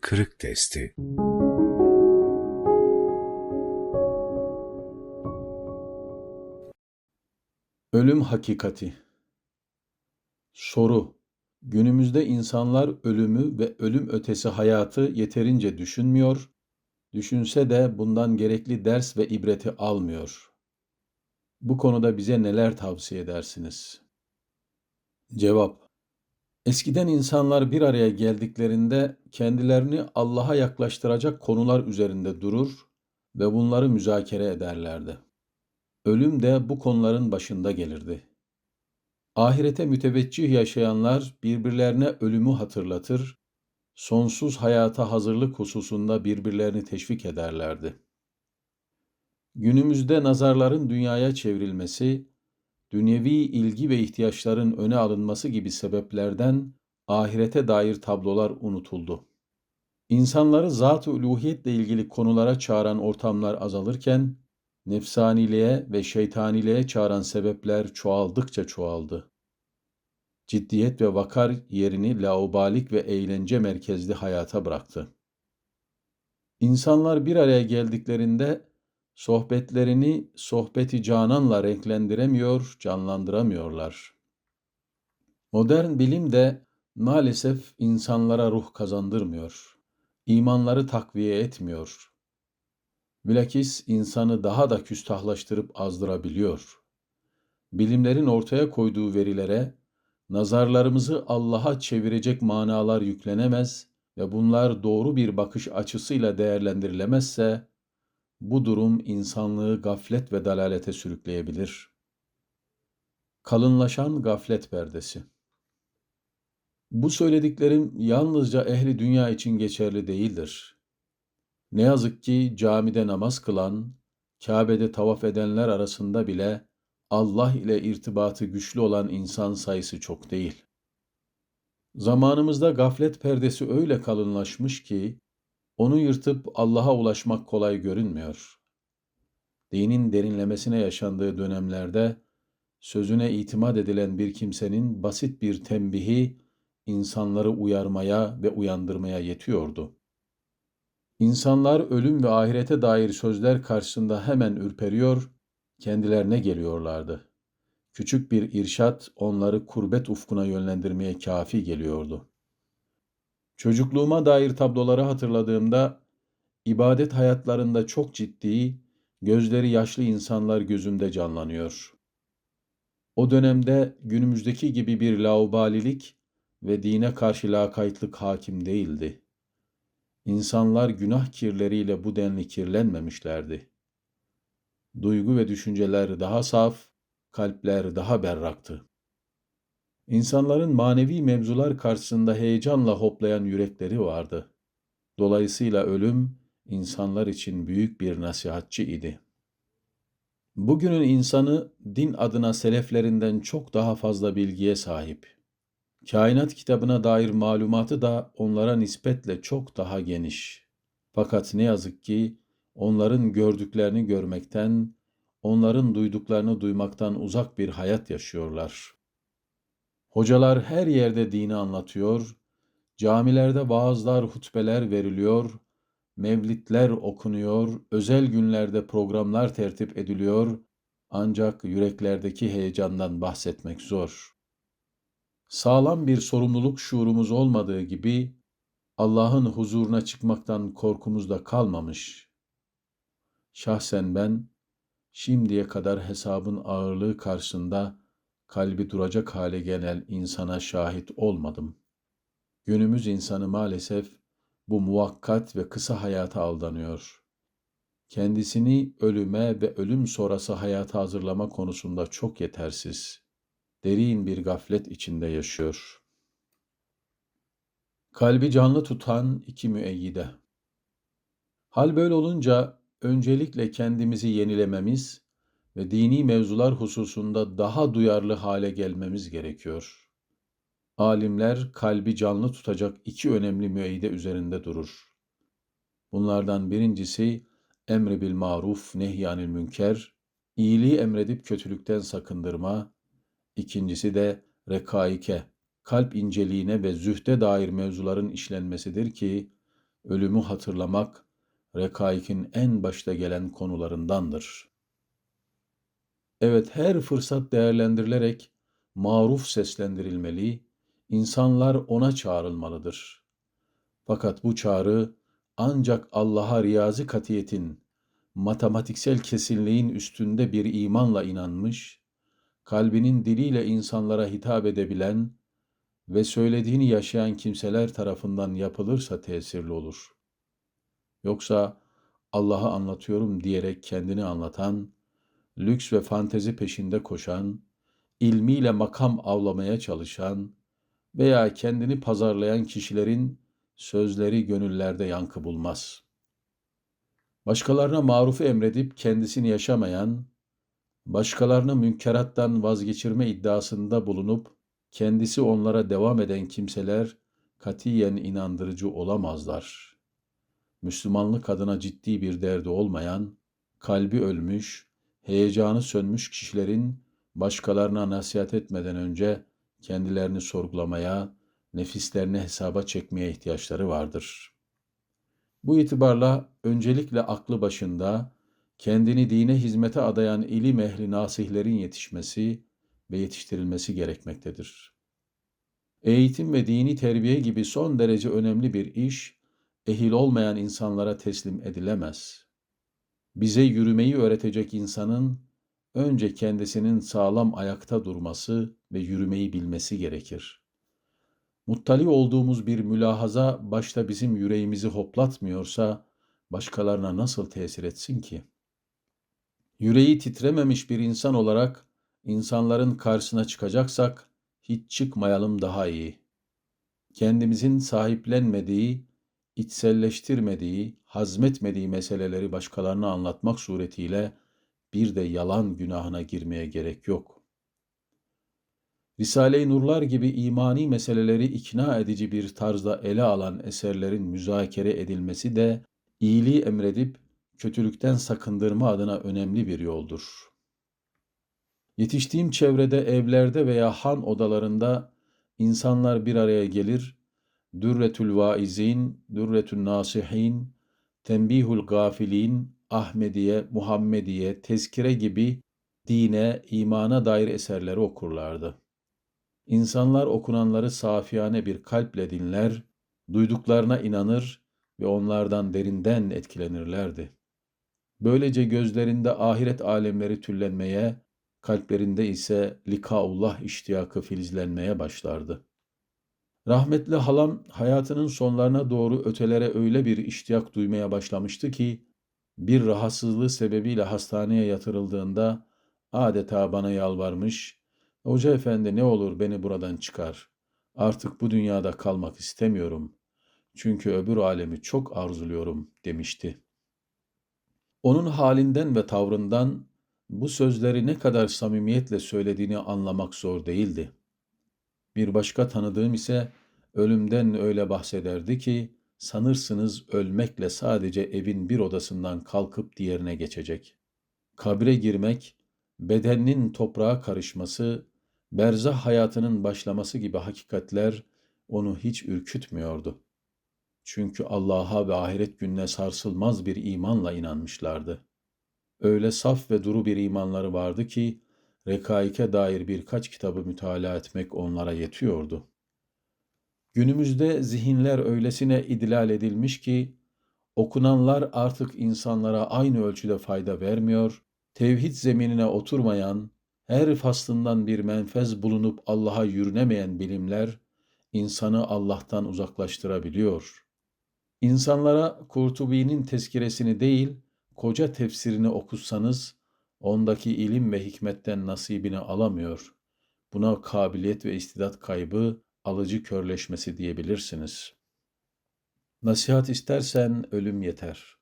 Kırık testi. Ölüm hakikati. Soru: Günümüzde insanlar ölümü ve ölüm ötesi hayatı yeterince düşünmüyor, düşünse de bundan gerekli ders ve ibreti almıyor. Bu konuda bize neler tavsiye edersiniz? Cevap: Eskiden insanlar bir araya geldiklerinde kendilerini Allah'a yaklaştıracak konular üzerinde durur ve bunları müzakere ederlerdi. Ölüm de bu konuların başında gelirdi. Ahirete müteveccih yaşayanlar birbirlerine ölümü hatırlatır, sonsuz hayata hazırlık hususunda birbirlerini teşvik ederlerdi. Günümüzde nazarların dünyaya çevrilmesi, dünyevi ilgi ve ihtiyaçların öne alınması gibi sebeplerden ahirete dair tablolar unutuldu. İnsanları zat-ı uluhiyetle ilgili konulara çağıran ortamlar azalırken, nefsaniliğe ve şeytaniliğe çağıran sebepler çoğaldıkça çoğaldı. Ciddiyet ve vakar yerini laubalik ve eğlence merkezli hayata bıraktı. İnsanlar bir araya geldiklerinde sohbetlerini sohbeti cananla renklendiremiyor, canlandıramıyorlar. Modern bilim de maalesef insanlara ruh kazandırmıyor. imanları takviye etmiyor. Bilakis insanı daha da küstahlaştırıp azdırabiliyor. Bilimlerin ortaya koyduğu verilere nazarlarımızı Allah'a çevirecek manalar yüklenemez ve bunlar doğru bir bakış açısıyla değerlendirilemezse bu durum insanlığı gaflet ve dalalete sürükleyebilir. Kalınlaşan gaflet perdesi. Bu söylediklerim yalnızca ehli dünya için geçerli değildir. Ne yazık ki camide namaz kılan, Kabe'de tavaf edenler arasında bile Allah ile irtibatı güçlü olan insan sayısı çok değil. Zamanımızda gaflet perdesi öyle kalınlaşmış ki onu yırtıp Allah'a ulaşmak kolay görünmüyor. Dinin derinlemesine yaşandığı dönemlerde sözüne itimat edilen bir kimsenin basit bir tembihi insanları uyarmaya ve uyandırmaya yetiyordu. İnsanlar ölüm ve ahirete dair sözler karşısında hemen ürperiyor, kendilerine geliyorlardı. Küçük bir irşat onları kurbet ufkuna yönlendirmeye kafi geliyordu. Çocukluğuma dair tabloları hatırladığımda ibadet hayatlarında çok ciddi, gözleri yaşlı insanlar gözümde canlanıyor. O dönemde günümüzdeki gibi bir laubalilik ve dine karşı lakaytlık hakim değildi. İnsanlar günah kirleriyle bu denli kirlenmemişlerdi. Duygu ve düşünceler daha saf, kalpler daha berraktı. İnsanların manevi mevzular karşısında heyecanla hoplayan yürekleri vardı. Dolayısıyla ölüm insanlar için büyük bir nasihatçı idi. Bugünün insanı din adına seleflerinden çok daha fazla bilgiye sahip. Kainat kitabına dair malumatı da onlara nispetle çok daha geniş. Fakat ne yazık ki onların gördüklerini görmekten, onların duyduklarını duymaktan uzak bir hayat yaşıyorlar. Hocalar her yerde dini anlatıyor, camilerde vaazlar, hutbeler veriliyor, mevlitler okunuyor, özel günlerde programlar tertip ediliyor, ancak yüreklerdeki heyecandan bahsetmek zor. Sağlam bir sorumluluk şuurumuz olmadığı gibi Allah'ın huzuruna çıkmaktan korkumuz da kalmamış. Şahsen ben şimdiye kadar hesabın ağırlığı karşısında kalbi duracak hale gelen insana şahit olmadım. Günümüz insanı maalesef bu muvakkat ve kısa hayata aldanıyor. Kendisini ölüme ve ölüm sonrası hayata hazırlama konusunda çok yetersiz derin bir gaflet içinde yaşıyor. Kalbi canlı tutan iki müeyyide. Hal böyle olunca öncelikle kendimizi yenilememiz ve dini mevzular hususunda daha duyarlı hale gelmemiz gerekiyor. Alimler kalbi canlı tutacak iki önemli müeyyide üzerinde durur. Bunlardan birincisi emri bil maruf nehyanil münker, iyiliği emredip kötülükten sakındırma, İkincisi de rekaike, kalp inceliğine ve zühte dair mevzuların işlenmesidir ki, ölümü hatırlamak, rekaikin en başta gelen konularındandır. Evet, her fırsat değerlendirilerek maruf seslendirilmeli, insanlar ona çağrılmalıdır. Fakat bu çağrı ancak Allah'a riyazi katiyetin, matematiksel kesinliğin üstünde bir imanla inanmış, kalbinin diliyle insanlara hitap edebilen ve söylediğini yaşayan kimseler tarafından yapılırsa tesirli olur. Yoksa Allah'ı anlatıyorum diyerek kendini anlatan, lüks ve fantezi peşinde koşan, ilmiyle makam avlamaya çalışan veya kendini pazarlayan kişilerin sözleri gönüllerde yankı bulmaz. Başkalarına marufu emredip kendisini yaşamayan, başkalarını münkerattan vazgeçirme iddiasında bulunup kendisi onlara devam eden kimseler katiyen inandırıcı olamazlar. Müslümanlık adına ciddi bir derdi olmayan, kalbi ölmüş, heyecanı sönmüş kişilerin başkalarına nasihat etmeden önce kendilerini sorgulamaya, nefislerini hesaba çekmeye ihtiyaçları vardır. Bu itibarla öncelikle aklı başında, kendini dine hizmete adayan ilim ehli nasihlerin yetişmesi ve yetiştirilmesi gerekmektedir. Eğitim ve dini terbiye gibi son derece önemli bir iş, ehil olmayan insanlara teslim edilemez. Bize yürümeyi öğretecek insanın önce kendisinin sağlam ayakta durması ve yürümeyi bilmesi gerekir. Muttali olduğumuz bir mülahaza başta bizim yüreğimizi hoplatmıyorsa başkalarına nasıl tesir etsin ki? Yüreği titrememiş bir insan olarak insanların karşısına çıkacaksak hiç çıkmayalım daha iyi. Kendimizin sahiplenmediği, içselleştirmediği, hazmetmediği meseleleri başkalarına anlatmak suretiyle bir de yalan günahına girmeye gerek yok. Risale-i Nurlar gibi imani meseleleri ikna edici bir tarzda ele alan eserlerin müzakere edilmesi de iyiliği emredip kötülükten sakındırma adına önemli bir yoldur. Yetiştiğim çevrede evlerde veya han odalarında insanlar bir araya gelir, Dürretül Vaizin, Dürretül Nasihin, Tembihul Gafilin, Ahmediye, Muhammediye, Tezkire gibi dine, imana dair eserleri okurlardı. İnsanlar okunanları safiyane bir kalple dinler, duyduklarına inanır ve onlardan derinden etkilenirlerdi. Böylece gözlerinde ahiret alemleri tüllenmeye, kalplerinde ise likaullah iştiyakı filizlenmeye başlardı. Rahmetli halam hayatının sonlarına doğru ötelere öyle bir iştiyak duymaya başlamıştı ki, bir rahatsızlığı sebebiyle hastaneye yatırıldığında adeta bana yalvarmış, Hoca efendi ne olur beni buradan çıkar. Artık bu dünyada kalmak istemiyorum. Çünkü öbür alemi çok arzuluyorum demişti. Onun halinden ve tavrından bu sözleri ne kadar samimiyetle söylediğini anlamak zor değildi. Bir başka tanıdığım ise ölümden öyle bahsederdi ki sanırsınız ölmekle sadece evin bir odasından kalkıp diğerine geçecek. Kabre girmek, bedeninin toprağa karışması, berzah hayatının başlaması gibi hakikatler onu hiç ürkütmüyordu. Çünkü Allah'a ve ahiret gününe sarsılmaz bir imanla inanmışlardı. Öyle saf ve duru bir imanları vardı ki, rekaike dair birkaç kitabı mütalaa etmek onlara yetiyordu. Günümüzde zihinler öylesine idlal edilmiş ki, okunanlar artık insanlara aynı ölçüde fayda vermiyor, tevhid zeminine oturmayan, her faslından bir menfez bulunup Allah'a yürünemeyen bilimler, insanı Allah'tan uzaklaştırabiliyor. İnsanlara Kurtubi'nin tezkiresini değil, koca tefsirini okusanız, ondaki ilim ve hikmetten nasibini alamıyor. Buna kabiliyet ve istidat kaybı, alıcı körleşmesi diyebilirsiniz. Nasihat istersen ölüm yeter.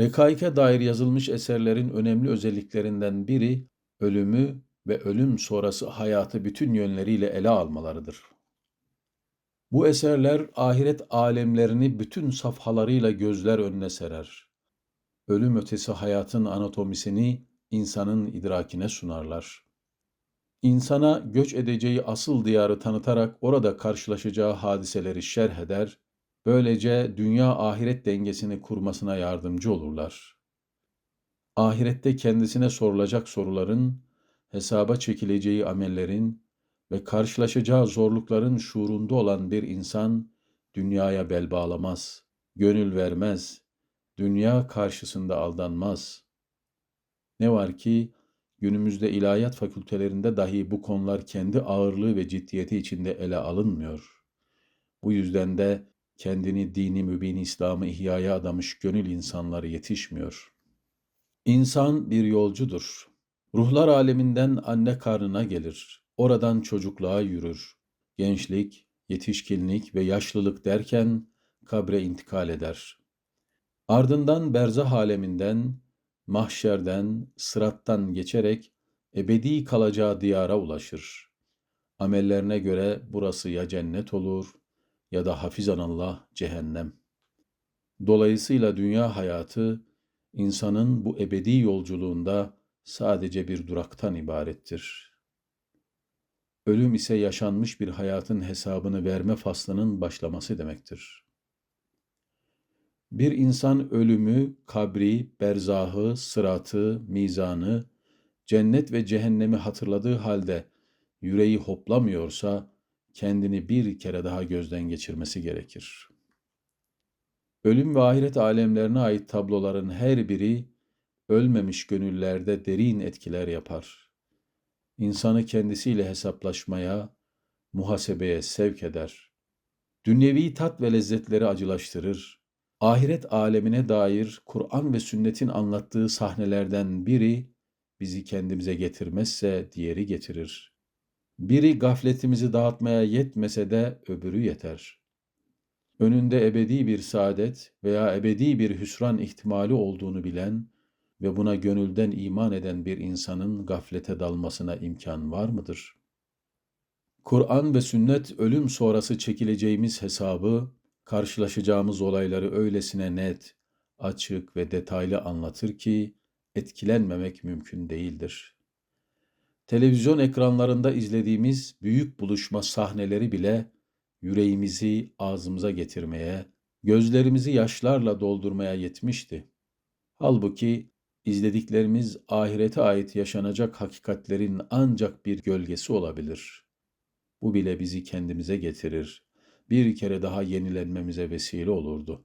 Rekaike dair yazılmış eserlerin önemli özelliklerinden biri ölümü ve ölüm sonrası hayatı bütün yönleriyle ele almalarıdır. Bu eserler ahiret alemlerini bütün safhalarıyla gözler önüne serer. Ölüm ötesi hayatın anatomisini insanın idrakine sunarlar. İnsana göç edeceği asıl diyarı tanıtarak orada karşılaşacağı hadiseleri şerh eder, Böylece dünya ahiret dengesini kurmasına yardımcı olurlar. Ahirette kendisine sorulacak soruların, hesaba çekileceği amellerin ve karşılaşacağı zorlukların şuurunda olan bir insan dünyaya bel bağlamaz, gönül vermez, dünya karşısında aldanmaz. Ne var ki günümüzde ilahiyat fakültelerinde dahi bu konular kendi ağırlığı ve ciddiyeti içinde ele alınmıyor. Bu yüzden de kendini dini mübin İslam'ı ihyaya adamış gönül insanları yetişmiyor. İnsan bir yolcudur. Ruhlar aleminden anne karnına gelir. Oradan çocukluğa yürür. Gençlik, yetişkinlik ve yaşlılık derken kabre intikal eder. Ardından berzah aleminden, mahşerden, sırattan geçerek ebedi kalacağı diyara ulaşır. Amellerine göre burası ya cennet olur ya da hafizanallah cehennem. Dolayısıyla dünya hayatı insanın bu ebedi yolculuğunda sadece bir duraktan ibarettir. Ölüm ise yaşanmış bir hayatın hesabını verme faslının başlaması demektir. Bir insan ölümü, kabri, berzahı, sıratı, mizanı, cennet ve cehennemi hatırladığı halde yüreği hoplamıyorsa kendini bir kere daha gözden geçirmesi gerekir. Ölüm ve ahiret alemlerine ait tabloların her biri ölmemiş gönüllerde derin etkiler yapar. İnsanı kendisiyle hesaplaşmaya, muhasebeye sevk eder. Dünyevi tat ve lezzetleri acılaştırır. Ahiret alemine dair Kur'an ve sünnetin anlattığı sahnelerden biri bizi kendimize getirmezse diğeri getirir. Biri gafletimizi dağıtmaya yetmese de öbürü yeter. Önünde ebedi bir saadet veya ebedi bir hüsran ihtimali olduğunu bilen ve buna gönülden iman eden bir insanın gaflete dalmasına imkan var mıdır? Kur'an ve sünnet ölüm sonrası çekileceğimiz hesabı, karşılaşacağımız olayları öylesine net, açık ve detaylı anlatır ki etkilenmemek mümkün değildir. Televizyon ekranlarında izlediğimiz büyük buluşma sahneleri bile yüreğimizi ağzımıza getirmeye, gözlerimizi yaşlarla doldurmaya yetmişti. Halbuki izlediklerimiz ahirete ait yaşanacak hakikatlerin ancak bir gölgesi olabilir. Bu bile bizi kendimize getirir, bir kere daha yenilenmemize vesile olurdu.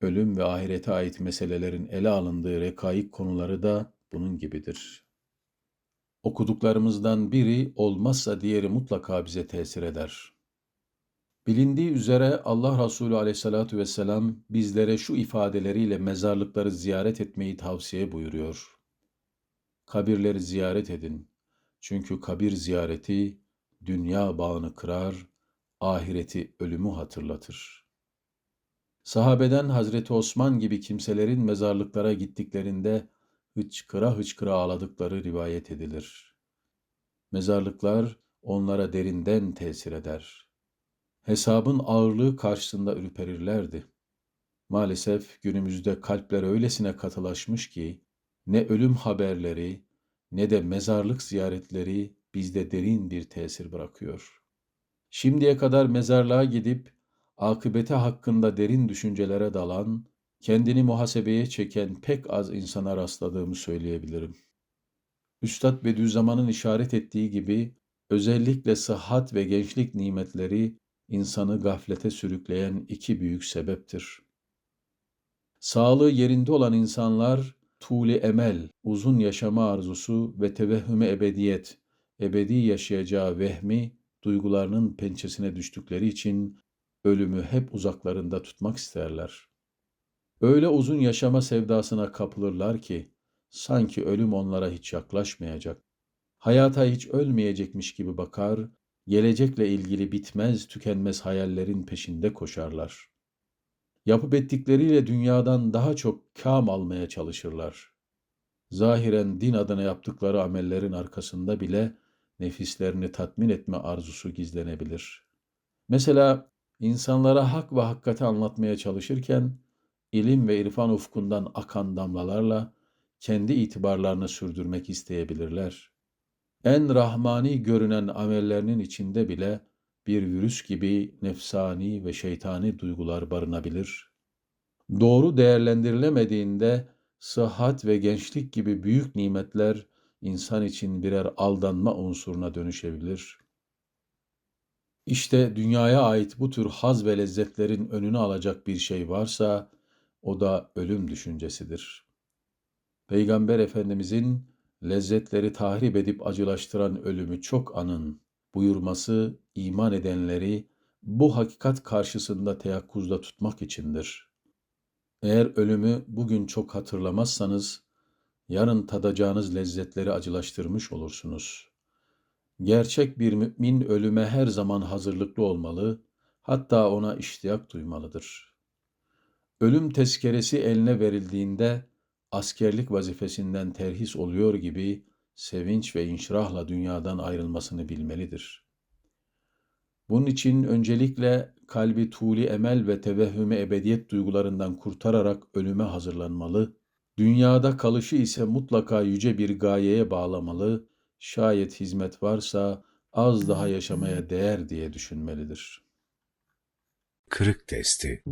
Ölüm ve ahirete ait meselelerin ele alındığı rekaik konuları da bunun gibidir. Okuduklarımızdan biri olmazsa diğeri mutlaka bize tesir eder. Bilindiği üzere Allah Resulü aleyhissalatü vesselam bizlere şu ifadeleriyle mezarlıkları ziyaret etmeyi tavsiye buyuruyor. Kabirleri ziyaret edin. Çünkü kabir ziyareti dünya bağını kırar, ahireti ölümü hatırlatır. Sahabeden Hazreti Osman gibi kimselerin mezarlıklara gittiklerinde hıçkıra hıçkıra ağladıkları rivayet edilir. Mezarlıklar onlara derinden tesir eder. Hesabın ağırlığı karşısında ürperirlerdi. Maalesef günümüzde kalpler öylesine katılaşmış ki ne ölüm haberleri ne de mezarlık ziyaretleri bizde derin bir tesir bırakıyor. Şimdiye kadar mezarlığa gidip akıbeti hakkında derin düşüncelere dalan kendini muhasebeye çeken pek az insana rastladığımı söyleyebilirim. Üstad Bediüzzaman'ın işaret ettiği gibi özellikle sıhhat ve gençlik nimetleri insanı gaflete sürükleyen iki büyük sebeptir. Sağlığı yerinde olan insanlar tuğli emel, uzun yaşama arzusu ve tevehhüme ebediyet, ebedi yaşayacağı vehmi duygularının pençesine düştükleri için ölümü hep uzaklarında tutmak isterler. Öyle uzun yaşama sevdasına kapılırlar ki sanki ölüm onlara hiç yaklaşmayacak. Hayata hiç ölmeyecekmiş gibi bakar, gelecekle ilgili bitmez tükenmez hayallerin peşinde koşarlar. Yapıp ettikleriyle dünyadan daha çok kam almaya çalışırlar. Zahiren din adına yaptıkları amellerin arkasında bile nefislerini tatmin etme arzusu gizlenebilir. Mesela insanlara hak ve hakikati anlatmaya çalışırken ilim ve irfan ufkundan akan damlalarla kendi itibarlarını sürdürmek isteyebilirler. En rahmani görünen amellerinin içinde bile bir virüs gibi nefsani ve şeytani duygular barınabilir. Doğru değerlendirilemediğinde sıhhat ve gençlik gibi büyük nimetler insan için birer aldanma unsuruna dönüşebilir. İşte dünyaya ait bu tür haz ve lezzetlerin önünü alacak bir şey varsa o da ölüm düşüncesidir. Peygamber Efendimizin lezzetleri tahrip edip acılaştıran ölümü çok anın buyurması iman edenleri bu hakikat karşısında teyakkuzda tutmak içindir. Eğer ölümü bugün çok hatırlamazsanız, yarın tadacağınız lezzetleri acılaştırmış olursunuz. Gerçek bir mümin ölüme her zaman hazırlıklı olmalı, hatta ona iştiyak duymalıdır. Ölüm tezkeresi eline verildiğinde askerlik vazifesinden terhis oluyor gibi sevinç ve inşirahla dünyadan ayrılmasını bilmelidir. Bunun için öncelikle kalbi tuli emel ve tevehhüme ebediyet duygularından kurtararak ölüme hazırlanmalı, dünyada kalışı ise mutlaka yüce bir gayeye bağlamalı, şayet hizmet varsa az daha yaşamaya değer diye düşünmelidir. Kırık testi